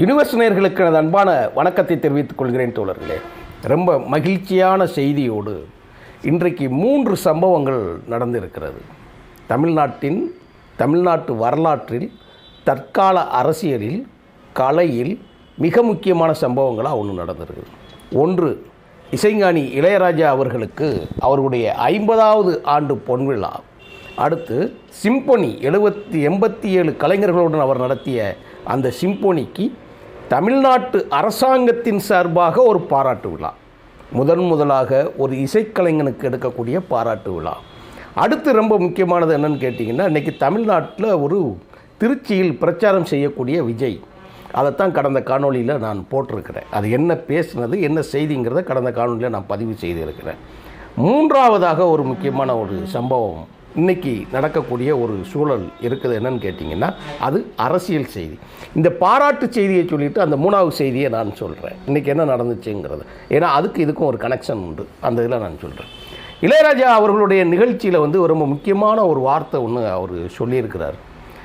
Universe நேர்களுக்கு எனது அன்பான வணக்கத்தை தெரிவித்துக் கொள்கிறேன் தோழர்களே. ரொம்ப மகிழ்ச்சியான செய்தியோடு இன்றைக்கு மூன்று சம்பவங்கள் நடந்திருக்கிறது. தமிழ்நாட்டின் தமிழ்நாட்டு வரலாற்றில் தற்கால அரசியலில் கலையில் மிக முக்கியமான சம்பவங்களாக ஒன்று நடந்திருக்குது. ஒன்று இசைஞானி இளையராஜா அவர்களுக்கு அவருடைய ஐம்பதாவது ஆண்டு பொன்விழா அடுத்து சிம்பொனி எழுபத்தி எண்பத்தி ஏழு கலைஞர்களுடன் அவர் நடத்திய அந்த சிம்பொனிக்கு தமிழ்நாட்டு அரசாங்கத்தின் சார்பாக ஒரு பாராட்டு விழா. முதன் முதலாக ஒரு இசைக்கலைஞனுக்கு எடுக்கக்கூடிய பாராட்டு விழா. அடுத்து ரொம்ப முக்கியமானது என்னன்னு கேட்டிங்கன்னா இன்றைக்கி தமிழ்நாட்டில் ஒரு திருச்சியில் பிரச்சாரம் செய்யக்கூடிய விஜய். அதைத்தான் கடந்த காணொளியில் நான் போட்டிருக்கிறேன். அது என்ன பேசுனது என்ன செய்திங்கிறத கடந்த காணொலியில் நான் பதிவு செய்திருக்கிறேன். மூன்றாவதாக ஒரு முக்கியமான ஒரு சம்பவம் இன்னைக்கு நடக்கக்கூடிய ஒரு சூழல் இருக்குது என்னன்னு கேட்டிங்கன்னா அது அரசியல் செய்தி. இந்த பாராட்டு செய்தியை சொல்லிவிட்டு அந்த மூணாவது செய்தியை நான் சொல்கிறேன் இன்றைக்கி என்ன நடந்துச்சுங்கிறது. ஏன்னா அதுக்கு இதுக்கும் ஒரு கனெக்ஷன் உண்டு. அந்த இதில் நான் சொல்கிறேன் இளையராஜா அவர்களுடைய நிகழ்ச்சியில் வந்து ரொம்ப முக்கியமான ஒரு வார்த்தை ஒன்று அவர் சொல்லியிருக்கிறார்.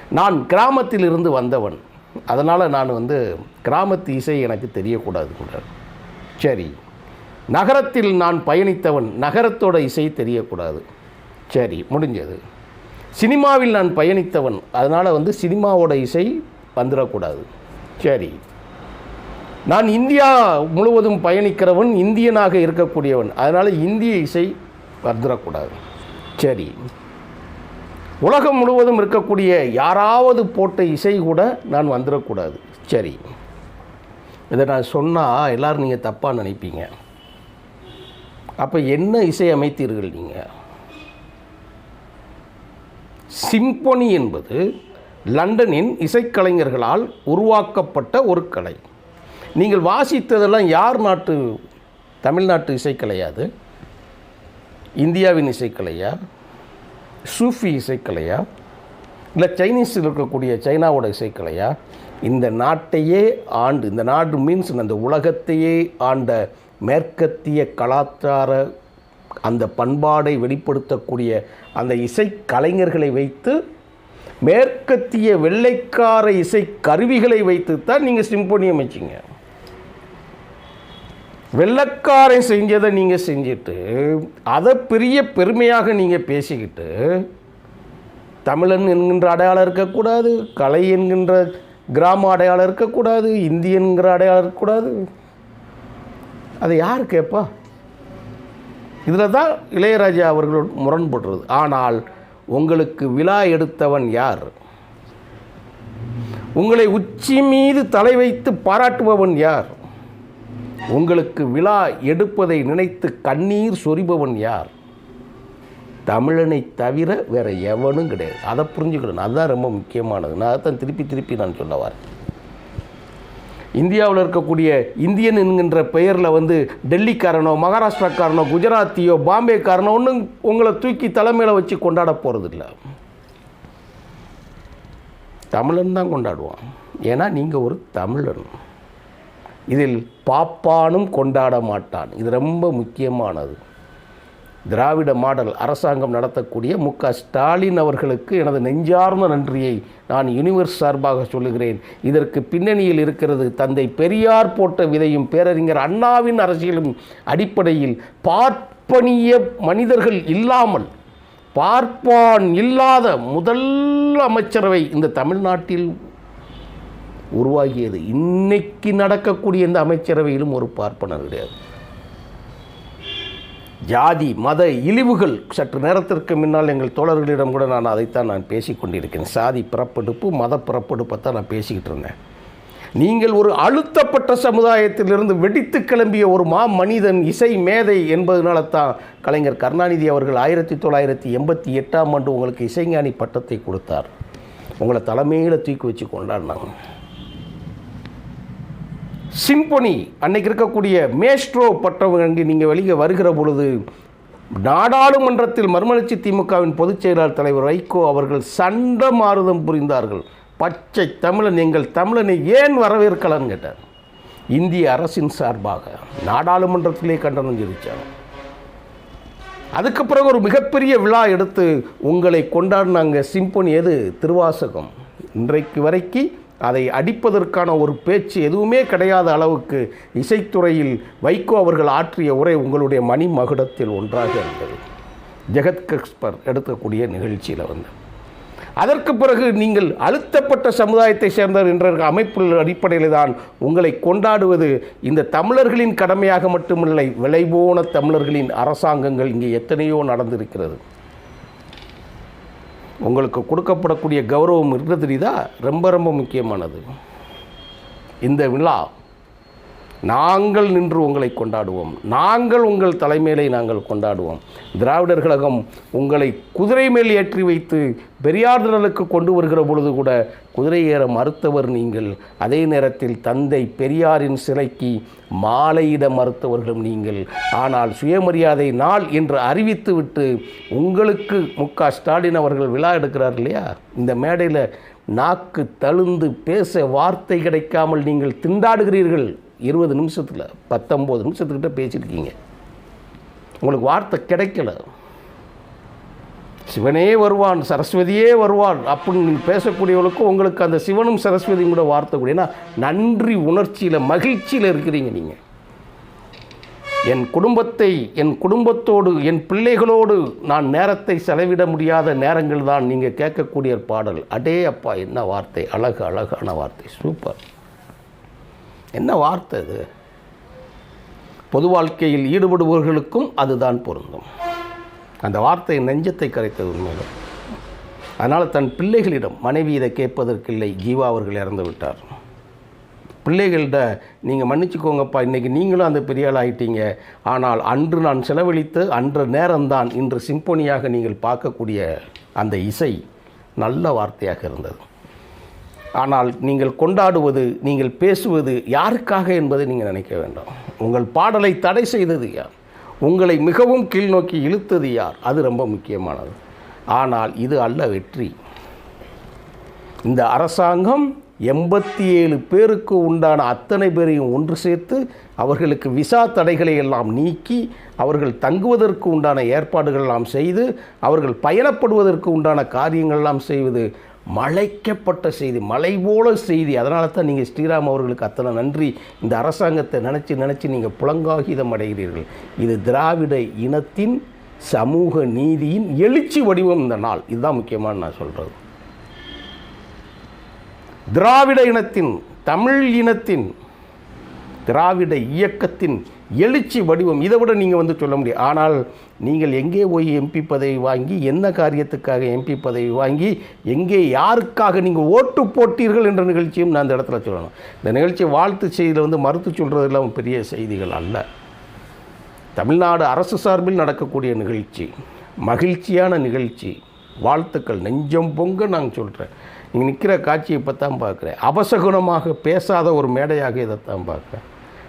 நான் கிராமத்தில் இருந்து வந்தவன். அதனால் நான் வந்து கிராமத்து இசை எனக்கு தெரியக்கூடாதுங்கிறார் சரி. நகரத்தில் நான் பயணித்தவன். நகரத்தோட இசை தெரியக்கூடாது. சரி முடிஞ்சது. சினிமாவில் நான் பயணித்தவன் அதனால் வந்து சினிமாவோட இசை வந்துடக்கூடாது சரி. நான் இந்தியா முழுவதும் பயணிக்கிறவன் இந்தியனாக இருக்கக்கூடியவன் அதனால் இந்திய இசை வந்துடக்கூடாது சரி. உலகம் முழுவதும் இருக்கக்கூடிய யாராவது போட்ட இசை கூட நான் வந்துடக்கூடாது சரி. இதை நான் சொன்னால் எல்லோரும் நீங்கள் தப்பாக நினைப்பீங்க. அப்போ என்ன இசை அமைத்தீர்கள் நீங்கள் சிம்பொனி என்பது லண்டனின் இசைக்கலைஞர்களால் உருவாக்கப்பட்ட ஒரு கலை. நீங்கள் வாசித்ததெல்லாம் யார் நாட்டு தமிழ்நாட்டு இசைக்கலையா அது? இந்தியாவின் இசைக்கலையா? சூஃபி இசைக்கலையா? இல்லை சைனீஸில் இருக்கக்கூடிய சைனாவோட இசைக்கலையா? இந்த நாட்டையே ஆண்டு இந்த நாடு மீன்ஸ் அந்த உலகத்தையே ஆண்ட மேற்கத்திய கலாச்சார அந்த பண்பாடை வெளிப்படுத்தக்கூடிய அந்த இசை கலைஞர்களை வைத்து மேற்கத்திய வெள்ளைக்கார இசை கருவிகளை வைத்து தான் நீங்கள் சிம்பொனி அமைச்சிங்க வெள்ளக்காரன் செஞ்சதை நீங்கள் செஞ்சுட்டு அதை பெரிய பெருமையாக நீங்கள் பேசிக்கிட்டு தமிழன் என்கின்ற அடையாளம் இருக்கக்கூடாது கலை என்கின்ற கிராம அடையாளம் இருக்கக்கூடாது இந்தியன்கிற அடையாளம் இருக்கக்கூடாது. அதை யார் கேட்பா? இதில் தான் இளையராஜா அவர்கள் முரண்படுறது. ஆனால் உங்களுக்கு விழா எடுத்தவன் யார்? உங்களை உச்சி மீது தலை வைத்து பாராட்டுபவன் யார்? உங்களுக்கு விழா எடுப்பதை நினைத்து கண்ணீர் சொரிபவன் யார்? தமிழனை தவிர வேறு எவனும் கிடையாது. அதை புரிஞ்சுக்கணும். அதுதான் ரொம்ப முக்கியமானது. நான் அதைத்தான் திருப்பி திருப்பி நான் சொல்ல வரேன். இந்தியாவில் இருக்கக்கூடிய இந்தியன் என்கின்ற பெயரில் வந்து டெல்லிக்காரனோ மகாராஷ்டிராக்காரனோ குஜராத்தியோ பாம்பேக்காரனோ ஒன்றும் உங்களை தூக்கி தலைமையில் வச்சு கொண்டாட போகிறதில்ல தமிழன் தான் கொண்டாடுவான். ஏன்னா நீங்கள் ஒரு தமிழன். இதில் பாப்பானும் கொண்டாட மாட்டான். இது ரொம்ப முக்கியமானது. திராவிட மாடல் அரசாங்கம் நடத்தக்கூடிய மு க. ஸ்டாலின் அவர்களுக்கு எனது நெஞ்சார்ந்த நன்றியை நான் யூனிவர்ஸ் சார்பாக சொல்லுகிறேன். இதற்கு பின்னணியில் இருக்கிறது தந்தை பெரியார் போட்ட விதையும் பேரறிஞர் அண்ணாவின் அரசியலும் அடிப்படையில் பார்ப்பனிய மனிதர்கள் இல்லாமல் பார்ப்பான் இல்லாத முதல் அமைச்சரவை இந்த தமிழ்நாட்டில் உருவாகியது. இன்னைக்கு நடக்கக்கூடிய இந்த அமைச்சரவையிலும் ஒரு பார்ப்பனர் கிடையாது. ஜாதி மத இழிவுகள் சற்று நேரத்திற்கு முன்னால் எங்கள் தோழர்களிடம் கூட நான் அதைத்தான் நான் பேசிக்கொண்டிருக்கேன் சாதி பிறப்பெடுப்பு மத பிறப்பெடுப்பை தான் நான் பேசிக்கிட்டு இருந்தேன். நீங்கள் ஒரு அழுத்தப்பட்ட சமுதாயத்திலிருந்து வெடித்து கிளம்பிய ஒரு மா மனிதன் இசை மேதை என்பதனால தான் கலைஞர் கருணாநிதி அவர்கள் ஆயிரத்தி தொள்ளாயிரத்தி எண்பத்தி எட்டாம் ஆண்டு உங்களுக்கு இசைஞானி பட்டத்தை கொடுத்தார். உங்களை தலைமையில் தூக்கி வச்சு கொண்டாடினாங்க. சிம்பொனி அன்னைக்கு இருக்கக்கூடிய மேஸ்ட்ரோ பட்டம் நீங்கள் வெளியே வருகிற பொழுது நாடாளுமன்றத்தில் மறுமலர்ச்சி திமுகவின் பொதுச் செயலாளர் தலைவர் வைகோ அவர்கள் சண்டை மாறுதம் புரிந்தார்கள். பச்சை தமிழன் எங்கள் தமிழனை ஏன் வரவேற்கலான்னு கேட்டார். இந்திய அரசின் சார்பாக நாடாளுமன்றத்திலே கண்டனம் தெரிவித்தாங்க அதுக்கு பிறகு ஒரு மிகப்பெரிய விழா எடுத்து உங்களை கொண்டாடினாங்க சிம்பொனி எது? திருவாசகம். இன்றைக்கு வரைக்கும் அதை அடிப்பதற்கான ஒரு பேச்சு எதுவுமே கிடையாத அளவுக்கு இசைத்துறையில் வைகோ அவர்கள் ஆற்றிய உரை உங்களுடைய மணி மகுடத்தில் ஒன்றாக இருந்தது. ஜெகத் கக்ஸ்பர் எடுக்கக்கூடிய நிகழ்ச்சியில் வந்து. அதற்கு பிறகு நீங்கள் அழுத்தப்பட்ட சமுதாயத்தை சேர்ந்தவர் என்ற அமைப்பு அடிப்படையில் தான் உங்களை கொண்டாடுவது. இந்த தமிழர்களின் கடமையாக மட்டுமில்லை விளைபோன தமிழர்களின் அரசாங்கங்கள் இங்கே எத்தனையோ நடந்திருக்கிறது. உங்களுக்கு கொடுக்கப்படக்கூடிய கௌரவம் இருக்கிறது தெரியுதா? ரொம்ப ரொம்ப முக்கியமானது. இந்த விழா நாங்கள் நின்று உங்களை கொண்டாடுவோம். நாங்கள் உங்கள் தலைமையிலே நாங்கள் கொண்டாடுவோம். திராவிடர் கழகம் உங்களை குதிரை மேல் ஏற்றி வைத்து பெரியார் திடலுக்கு கொண்டு வருகிற பொழுது கூட குதிரை ஏற மறுத்தவர் நீங்கள். அதே நேரத்தில் தந்தை பெரியாரின் சிலைக்கு மாலையிட மறுத்தவர்களும் நீங்கள். ஆனால் சுயமரியாதை நாள் என்று அறிவித்துவிட்டு உங்களுக்கு மு க ஸ்டாலின் அவர்கள் விழா எடுக்கிறார் இல்லையா? இந்த மேடையில் நாக்கு தழுந்து பேச வார்த்தை கிடைக்காமல் நீங்கள் திண்டாடுகிறீர்கள். இருபது நிமிஷத்தில் பத்தொம்போது நிமிஷத்துக்கிட்ட பேசியிருக்கீங்க. உங்களுக்கு வார்த்தை கிடைக்கல. சிவனே வருவான் சரஸ்வதியே வருவான் அப்படின்னு நீங்கள் பேசக்கூடியவளுக்கும் உங்களுக்கு அந்த சிவனும் சரஸ்வதியும் கூட வார்த்தை கூட. நன்றி உணர்ச்சியில் மகிழ்ச்சியில் இருக்கிறீங்க நீங்கள் என் குடும்பத்தை என் குடும்பத்தோடு என் பிள்ளைகளோடு நான் நேரத்தை செலவிட முடியாத நேரங்கள் தான் நீங்கள் கேட்கக்கூடிய பாடல். அடே அப்பா என்ன வார்த்தை? அழகு அழகான வார்த்தை. சூப்பர். என்ன வார்த்தை இது? பொது வாழ்க்கையில் ஈடுபடுபவர்களுக்கும் அதுதான் பொருந்தும். அந்த வார்த்தை நெஞ்சத்தை கரைத்தது உண்மையில. அதனால் தன் பிள்ளைகளிடம் மனைவி இதை கேட்பதற்கில்லை. ஜீவா அவர்கள் இறந்து விட்டார். பிள்ளைகள்கிட்ட நீங்கள் மன்னிச்சுக்கோங்கப்பா இன்றைக்கி நீங்களும் அந்த பெரிய ஆள் ஆனால் அன்று நான் செலவழித்து அன்று நேரம்தான் இன்று சிம்பொனியாக நீங்கள் பார்க்கக்கூடிய அந்த இசை நல்ல வார்த்தையாக இருந்தது. ஆனால் நீங்கள் கொண்டாடுவது நீங்கள் பேசுவது யாருக்காக என்பதை நீங்கள் நினைக்க வேண்டாம். உங்கள் பாடலை தடை செய்தது யார்? உங்களை மிகவும் கீழ்நோக்கி இழுத்தது யார்? அது ரொம்ப முக்கியமானது. ஆனால் இது அல்ல வெற்றி. இந்த அரசாங்கம் எண்பத்தி ஏழு பேருக்கு உண்டான அத்தனை பேரையும் ஒன்று சேர்த்து அவர்களுக்கு விசா தடைகளை எல்லாம் நீக்கி அவர்கள் தங்குவதற்கு உண்டான ஏற்பாடுகள் எல்லாம் செய்து அவர்கள் பயணப்படுவதற்கு உண்டான காரியங்கள் எல்லாம் செய்வது மலைக்கப்பட்ட செய்தி மலை போல செய்தி. அதனால தான் நீங்கள் ஸ்ரீராம் அவர்களுக்கு அத்தனை நன்றி. இந்த அரசாங்கத்தை நினச்சி நினச்சி நீங்கள் புலங்காகிதம் அடைகிறீர்கள். இது திராவிட இனத்தின் சமூக நீதியின் எழுச்சி வடிவம் இந்த நாள். இதுதான் முக்கியமான நான் சொல்கிறது திராவிட இனத்தின் தமிழ் இனத்தின் திராவிட இயக்கத்தின் எழுச்சி வடிவம் இதை விட நீங்கள் வந்து சொல்ல முடியும். ஆனால் நீங்கள் எங்கே போய் எம்பி பதவி வாங்கி என்ன காரியத்துக்காக எம்பி பதவி வாங்கி எங்கே யாருக்காக நீங்கள் ஓட்டு போட்டீர்கள் என்ற நிகழ்ச்சியும் நான் இந்த இடத்துல சொல்லணும். இந்த நிகழ்ச்சி வாழ்த்து செய்தியில் வந்து மறுத்து சொல்கிறதெல்லாம் பெரிய செய்திகள் அல்ல. தமிழ்நாடு அரசு சார்பில் நடக்கக்கூடிய நிகழ்ச்சி மகிழ்ச்சியான நிகழ்ச்சி வாழ்த்துக்கள் நெஞ்சம் பொங்க நான் சொல்கிறேன் நீங்கள் நிற்கிற காட்சியை இப்போ தான் பார்க்குறேன். அபசகுணமாக பேசாத ஒரு மேடையாக இதைத்தான் பார்க்குறேன்.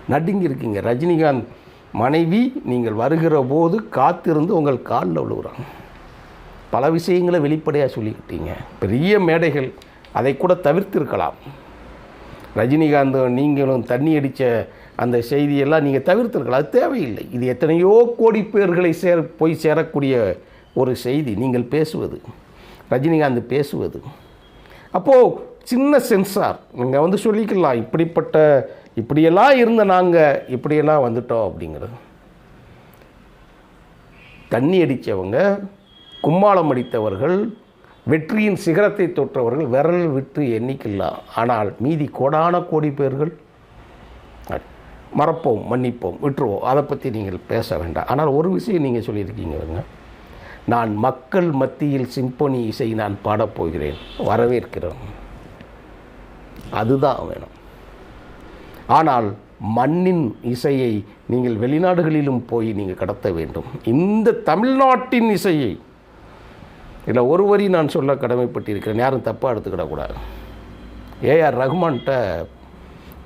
நடுங்கி இருக்கீங்க ரஜினிகாந்த் மனைவி நீங்கள் வருகிற போது காத்திருந்து உங்கள் காலில் விழுகிறாங்க பல விஷயங்களை வெளிப்படையாக சொல்லிக்கிட்டீங்க. பெரிய மேடைகள் அதை கூட தவிர்த்திருக்கலாம். ரஜினிகாந்த் நீங்களும் தண்ணி அடித்த அந்த செய்தியெல்லாம் நீங்கள் தவிர்த்திருக்கலாம். அது தேவையில்லை. இது எத்தனையோ கோடி பேர்களை சேர போய் சேரக்கூடிய ஒரு செய்தி. நீங்கள் பேசுவது. ரஜினிகாந்த் பேசுவது. அப்போது சின்ன சென்சார் நீங்கள் வந்து சொல்லிக்கலாம். இப்படிப்பட்ட இப்படியெல்லாம் இருந்த நாங்கள் இப்படியெல்லாம் வந்துட்டோம் அப்படிங்கிறது. தண்ணி அடித்தவங்க கும்மாளம் அடித்தவர்கள் வெற்றியின் சிகரத்தை தொற்றவர்கள் விரல் விட்டு எண்ணிக்கலாம் ஆனால் மீதி கோடான கோடி பேர்கள் மறப்போம் மன்னிப்போம் விட்டுருவோம். அதை பற்றி நீங்கள் பேச வேண்டாம். ஆனால் ஒரு விஷயம் நீங்கள் சொல்லியிருக்கீங்க நான் மக்கள் மத்தியில் சிம்பொனி இசை நான் பாடப்போகிறேன் வரவேற்கிறேன் அதுதான் வேணும். ஆனால் மண்ணின் இசையை நீங்கள் வெளிநாடுகளிலும் போய் நீங்கள் கடத்த வேண்டும். இந்த தமிழ்நாட்டின் இசையை இதில் ஒரு வரி நான் சொல்ல கடமைப்பட்டிருக்கிறேன். யாரும் தப்பாக எடுத்துக்கிடக்கூடாது. ஏஆர் ரஹ்மான்கிட்ட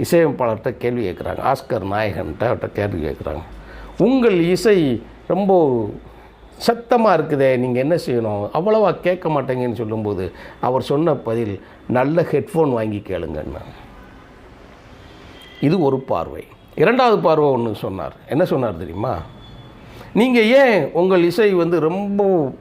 இசையமைப்பாளர்கிட்ட கேள்வி கேட்குறாங்க. ஆஸ்கர் நாயகன்கிட்ட அவர்கிட்ட கேள்வி கேட்குறாங்க. உங்கள் இசை ரொம்ப சத்தமாக இருக்குதே நீங்கள் என்ன செய்யணும்? அவ்வளவா கேட்க மாட்டேங்கன்னு சொல்லும்போது அவர் சொன்ன பதில் நல்ல ஹெட்ஃபோன் வாங்கி கேளுங்கன்னு. இது ஒரு பார்வை. இரண்டாவது பார்வை ஒன்று சொன்னார். என்ன சொன்னார் தெரியுமா? நீங்கள் ஏன் உங்கள் இசை வந்து ரொம்ப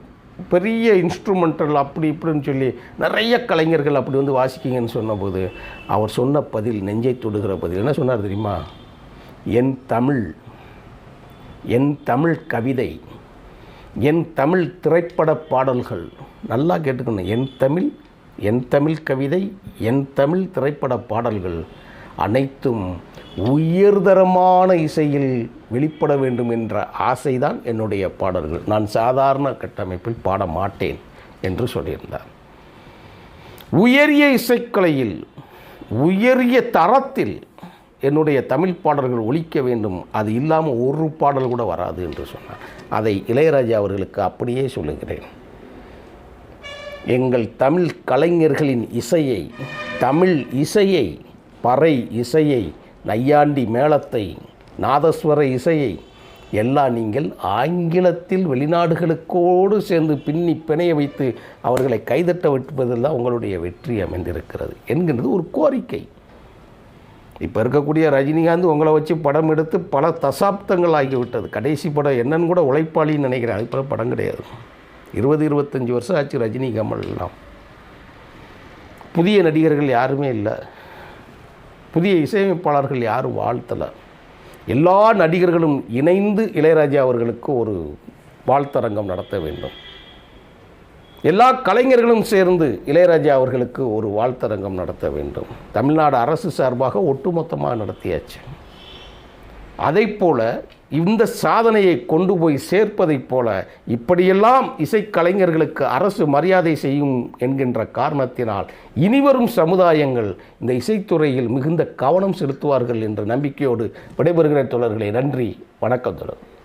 பெரிய இன்ஸ்ட்ருமெண்டல் அப்படி இப்படின்னு சொல்லி நிறைய கலைஞர்கள் அப்படி வந்து வாசிக்கிங்கன்னு சொன்னபோது அவர் சொன்ன பதில் நெஞ்சை தொடுகிற பதில் என்ன சொன்னார் தெரியுமா? என் தமிழ் என் தமிழ் கவிதை என் தமிழ் திரைப்பட பாடல்கள் நல்லா கேட்டுக்கணும். என் தமிழ் என் தமிழ் கவிதை என் தமிழ் திரைப்பட பாடல்கள் அனைத்தும் உயர்தரமான இசையில் வெளிப்பட வேண்டும் என்ற ஆசைதான் என்னுடைய பாடல்கள். நான் சாதாரண கட்டமைப்பில் பாட மாட்டேன் என்று சொல்லியிருந்தார். உயரிய இசைக்கலையில் உயரிய தரத்தில் என்னுடைய தமிழ் பாடல்கள் ஒழிக்க வேண்டும். அது இல்லாமல் ஒரு பாடல் கூட வராது என்று சொன்னார். அதை இளையராஜா அவர்களுக்கு அப்படியே சொல்லுகிறேன். எங்கள் தமிழ் கலைஞர்களின் இசையை தமிழ் இசையை பறை இசையை நையாண்டி மேளத்தை நாதஸ்வர இசையை எல்லாம் நீங்கள் ஆங்கிலத்தில் வெளிநாடுகளுக்கோடு சேர்ந்து பின்னி பிணைய வைத்து அவர்களை கைதட்ட வைப்பதில் தான் உங்களுடைய வெற்றி அமைந்திருக்கிறது என்கின்றது ஒரு கோரிக்கை. இப்போ இருக்கக்கூடிய ரஜினிகாந்த் உங்களை வச்சு படம் எடுத்து பல தசாப்தங்கள் ஆகிவிட்டது. கடைசி படம் என்னன்னு கூட உழைப்பாளின்னு நினைக்கிறேன். அது படம் கிடையாது. இருபது இருபத்தஞ்சி வருஷம் ஆச்சு ரஜினி கமல்லாம் எல்லாம் புதிய நடிகர்கள் யாருமே இல்லை. புதிய இசையமைப்பாளர்கள் யாரும் வாழ்த்தலை. எல்லா நடிகர்களும் இணைந்து இளையராஜா அவர்களுக்கு ஒரு வாழ்த்தரங்கம் நடத்த வேண்டும். எல்லா கலைஞர்களும் சேர்ந்து இளையராஜா அவர்களுக்கு ஒரு வாழ்த்தரங்கம் நடத்த வேண்டும். தமிழ்நாடு அரசு சார்பாக ஒட்டுமொத்தமாக நடத்தியாச்சு. அதைப் போல இந்த சாதனையை கொண்டு போய் சேர்ப்பதைப் போல இப்படியெல்லாம் இசைக்கலைஞர்களுக்கு அரசு மரியாதை செய்யும் என்கின்ற காரணத்தினால் இனிவரும் சமுதாயங்கள் இந்த இசைத்துறையில் மிகுந்த கவனம் செலுத்துவார்கள் என்ற நம்பிக்கையோடு விடைபெறுகிற தொடர்களை நன்றி. வணக்கம் தொடர்